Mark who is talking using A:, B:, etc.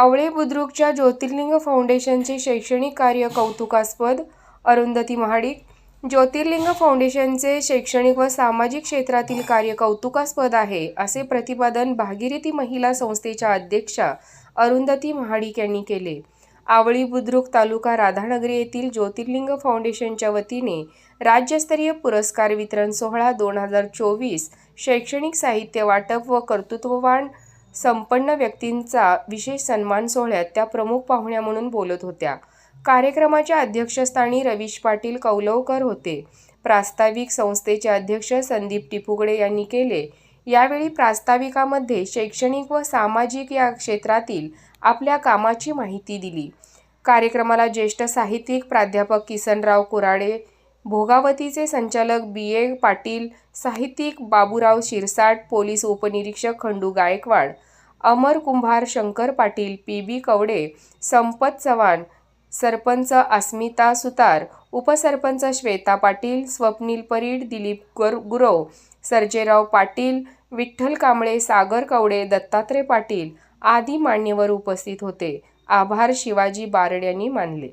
A: आवळे बुद्रुकच्या ज्योतिर्लिंग फाउंडेशनचे शैक्षणिक कार्य कौतुकास्पद अरुंधती महाडिक. ज्योतिर्लिंग फाउंडेशनचे शैक्षणिक व सामाजिक क्षेत्रातील कार्य कौतुकास्पद आहे असे प्रतिपादन भागीरथी महिला संस्थेच्या अध्यक्षा अरुंधती महाडिक यांनी केले. आवळी बुद्रुक तालुका राधानगरी येथील ज्योतिर्लिंग फाउंडेशनच्या वतीने राज्यस्तरीय पुरस्कार वितरण सोहळा दोन हजार चोवीस शैक्षणिक साहित्य वाटप व कर्तृत्ववान संपन्न व्यक्तींचा विशेष सन्मान सोहळ्यात त्या प्रमुख पाहुण्या म्हणून बोलत होत्या. कार्यक्रमाच्या अध्यक्षस्थानी रवीश पाटील कौलवकर होते. प्रास्ताविक संस्थेचे अध्यक्ष संदीप टिपुगडे यांनी केले. यावेळी प्रास्ताविकामध्ये शैक्षणिक व सामाजिक या क्षेत्रातील आपल्या कामाची माहिती दिली. कार्यक्रमाला ज्येष्ठ साहित्यिक प्राध्यापक किसनराव कुराडे भोगावतीचे संचालक बी. ए. पाटील साहित्यिक बाबूराव शिरसाट पोलीस उपनिरीक्षक खंडू गायकवाड अमर कुंभार शंकर पाटील पी. बी. कवडे संपत चव्हाण सरपंच अस्मिता सुतार उपसरपंच श्वेता पाटील स्वप्नील परीड दिलीप गुर गुरव सर्जेराव पाटील विठ्ठल कांबळे सागर कवडे दत्तात्रय पाटील आदी मान्यवर उपस्थित होते. आभार शिवाजी बारड यांनी मानले.